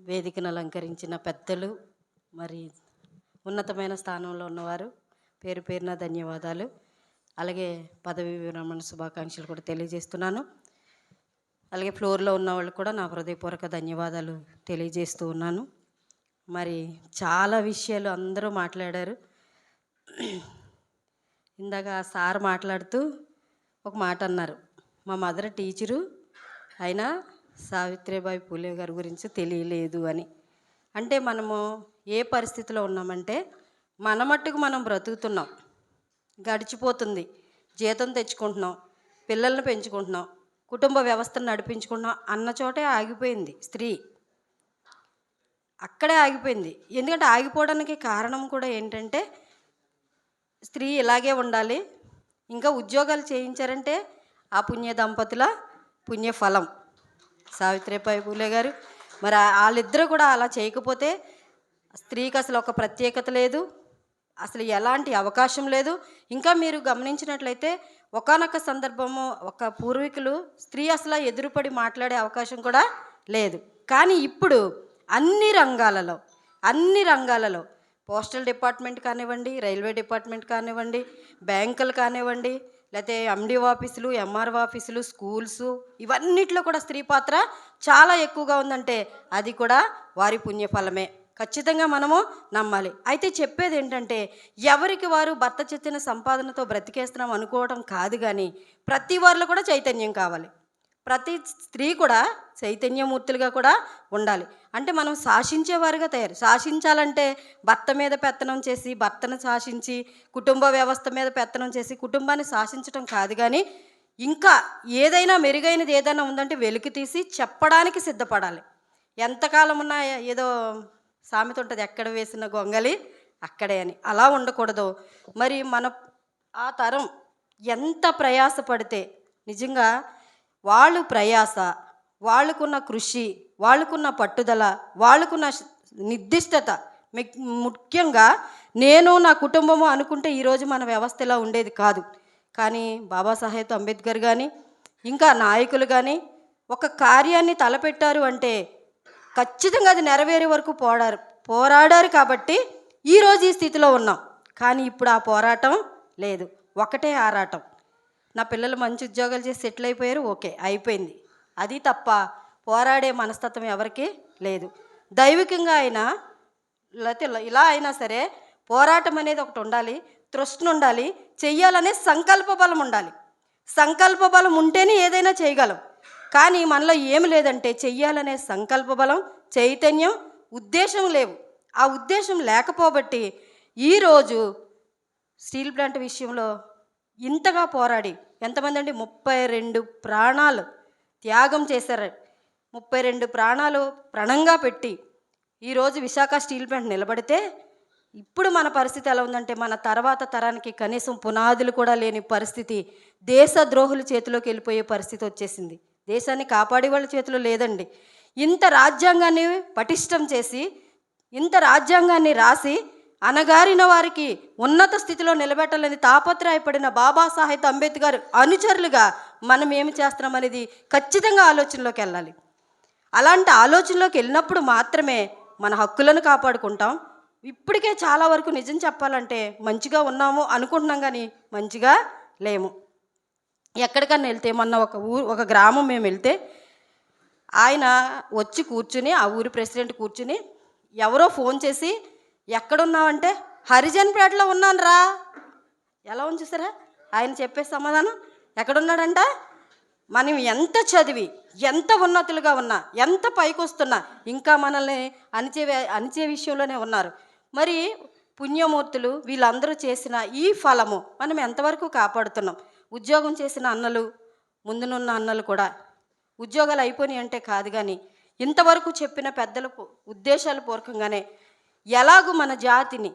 వేదికను అలంకరించిన పెద్దలు మరి ఉన్నతమైన స్థానంలో ఉన్నవారు పేరు పేరున ధన్యవాదాలు. అలాగే పదవి విరమణ శుభాకాంక్షలు కూడా తెలియజేస్తున్నాను. అలాగే ఫ్లోర్లో ఉన్న వాళ్ళు కూడా నా హృదయపూర్వక ధన్యవాదాలు తెలియజేస్తూ ఉన్నాను. మరి చాలా విషయాలు అందరూ మాట్లాడారు. ఇందాక సార్ మాట్లాడుతూ ఒక మాట అన్నారు. మా మదర్ టీచరు అయినా సావిత్రిబాయి పూలే గారి గురించి తెలియలేదు అని. అంటే మనము ఏ పరిస్థితిలో ఉన్నామంటే మన మట్టుకు మనం బ్రతుకుతున్నాం. గడిచిపోతుంది. జీతం తెచ్చుకుంటున్నాం. పిల్లల్ని పెంచుకుంటున్నాం. కుటుంబ వ్యవస్థను నడిపించుకుంటున్నాం అన్న చోటే ఆగిపోయింది స్త్రీ. అక్కడే ఆగిపోయింది. ఎందుకంటే ఆగిపోవడానికి కారణం కూడా ఏంటంటే స్త్రీ ఇలాగే ఉండాలి. ఇంకా ఉద్యోగాలు చేయించారంటే ఆ పుణ్య దంపతుల పుణ్యఫలం. సావిత్రిబాయి పూలే గారు. మరి వాళ్ళిద్దరూ కూడా అలా చేయకపోతే స్త్రీకి అసలు ఒక ప్రత్యేకత లేదు. అసలు ఎలాంటి అవకాశం లేదు. ఇంకా మీరు గమనించినట్లయితే ఒకానొక సందర్భము ఒక పూర్వీకులు స్త్రీ అసలు ఎదురుపడి మాట్లాడే అవకాశం కూడా లేదు. కానీ ఇప్పుడు అన్ని రంగాలలో అన్ని రంగాలలో పోస్టల్ డిపార్ట్మెంట్ కానివ్వండి రైల్వే డిపార్ట్మెంట్ కానివ్వండి బ్యాంకులు కానివ్వండి లేకపోతే ఎండి ఆఫీసులు ఎంఆర్ఓ ఆఫీసులు స్కూల్స్ ఇవన్నిట్లో కూడా స్త్రీ పాత్ర చాలా ఎక్కువగా ఉందంటే అది కూడా వారి పుణ్యఫలమే. ఖచ్చితంగా మనము నమ్మాలి. అయితే చెప్పేది ఏంటంటే ఎవరికి వారు భర్త చెత్తిన సంపాదనతో బ్రతికేస్తున్నాం అనుకోవడం కాదు కానీ ప్రతి వారిలో కూడా చైతన్యం కావాలి. ప్రతి స్త్రీ కూడా చైతన్యమూర్తులుగా కూడా ఉండాలి. అంటే మనం శాసించేవారుగా తయారు శాసించాలంటే భర్త మీద పెత్తనం చేసి భర్తను శాసించి కుటుంబ వ్యవస్థ మీద పెత్తనం చేసి కుటుంబాన్ని శాసించడం కాదు కానీ ఇంకా ఏదైనా మెరుగైనది ఏదైనా ఉందంటే వెలికి తీసి చెప్పడానికి సిద్ధపడాలి. ఎంతకాలం ఉన్నా ఏదో సామెత ఉంటుంది ఎక్కడ వేసిన గొంగలి అక్కడే అని. అలా ఉండకూడదు. మరి మన ఆ తరం ఎంత ప్రయాసపడితే నిజంగా వాళ్ళు ప్రయాస వాళ్ళకున్న కృషి వాళ్ళకున్న పట్టుదల వాళ్ళకున్న నిర్దిష్టత. ముఖ్యంగా నేను నా కుటుంబము అనుకుంటే ఈరోజు మన వ్యవస్థ ఇలా ఉండేది కాదు. కానీ బాబాసాహెబ్ అంబేద్కర్ కానీ ఇంకా నాయకులు కానీ ఒక కార్యాన్ని తలపెట్టారు అంటే ఖచ్చితంగా అది నెరవేరే వరకు పోరాడు పోరాడారు కాబట్టి ఈరోజు ఈ స్థితిలో ఉన్నాం. కానీ ఇప్పుడు ఆ పోరాటం లేదు. ఒకటే ఆరాటం. నా పిల్లలు మంచి ఉద్యోగాలు చేసి సెటిల్ అయిపోయారు ఓకే అయిపోయింది. అది తప్ప పోరాడే మనస్తత్వం ఎవరికి లేదు. దైవికంగా అయినా లేకపోతే ఇలా- ఇలా అయినా సరే పోరాటం అనేది ఒకటి ఉండాలి తృష్ణ ఉండాలి చెయ్యాలనే సంకల్ప బలం ఉండాలి. సంకల్ప బలం ఉంటేనే ఏదైనా చేయగలం. కానీ మనలో ఏమి లేదంటే చెయ్యాలనే సంకల్ప బలం చైతన్యం ఉద్దేశం లేవు. ఆ ఉద్దేశం లేకపోబట్టి ఈరోజు స్టీల్ ప్లాంట్ విషయంలో ఇంతగా పోరాడి ఎంతమంది అండి ముప్పై రెండు ప్రాణాలు త్యాగం చేశారు. ముప్పై రెండు ప్రాణాలు ప్రణంగా పెట్టి ఈరోజు విశాఖ స్టీల్ ప్లాంట్ నిలబడితే ఇప్పుడు మన పరిస్థితి ఎలా ఉందంటే మన తర్వాత తరానికి కనీసం పునాదులు కూడా లేని పరిస్థితి దేశ ద్రోహుల చేతిలోకి వెళ్ళిపోయే పరిస్థితి వచ్చేసింది. దేశాన్ని కాపాడే వాళ్ళ చేతిలో లేదండి. ఇంత రాజ్యాంగాన్ని పటిష్టం చేసి ఇంత రాజ్యాంగాన్ని రాసి అనగారిన వారికి ఉన్నత స్థితిలో నిలబెట్టాలని తాపత్రయపడిన బాబాసాహెబ్ అంబేద్కర్ అనుచరులుగా మనం ఏమి చేస్తున్నామనేది ఖచ్చితంగా ఆలోచనలోకి వెళ్ళాలి. అలాంటి ఆలోచనలోకి వెళ్ళినప్పుడు మాత్రమే మన హక్కులను కాపాడుకుంటాం. ఇప్పటికే చాలా వరకు నిజం చెప్పాలంటే మంచిగా ఉన్నాము అనుకుంటున్నాం కానీ మంచిగా లేము. ఎక్కడికన్నా వెళ్తే మొన్న ఒక ఊరు ఒక గ్రామం మేము వెళ్తే ఆయన వచ్చి కూర్చుని ఆ ఊరి ప్రెసిడెంట్ కూర్చుని ఎవరో ఫోన్ చేసి ఎక్కడున్నావంటే హరిజన్పేటలో ఉన్నాను రా ఎలా ఉంది చూసారా? ఆయన చెప్పే సమాధానం ఎక్కడున్నాడంట? మనం ఎంత చదివి ఎంత ఉన్నతులుగా ఉన్నా ఎంత పైకి వస్తున్నా ఇంకా మనల్ని అణిచే అణిచే విషయంలోనే ఉన్నారు. మరి పుణ్యమూర్తులు వీళ్ళందరూ చేసిన ఈ ఫలము మనం ఎంతవరకు కాపాడుతున్నాం? ఉద్యోగం చేసిన అన్నలు ముందునున్న అన్నలు కూడా ఉద్యోగాలు అయిపోయినాయి అంటే కాదు కానీ ఇంతవరకు చెప్పిన పెద్దల ఉద్దేశాలు ఉద్దేశాల పూర్వకంగానే ఎలాగూ మన జాతిని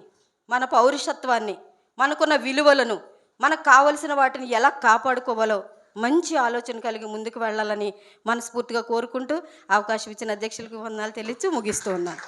మన పౌరుషత్వాన్ని మనకున్న విలువలను మనకు కావలసిన వాటిని ఎలా కాపాడుకోవాలో మంచి ఆలోచన కలిగి ముందుకు వెళ్ళాలని మనస్ఫూర్తిగా కోరుకుంటూ అవకాశం ఇచ్చిన అధ్యక్షులకు వందనాలు తెలియచు ముగిస్తూ ఉన్నాను.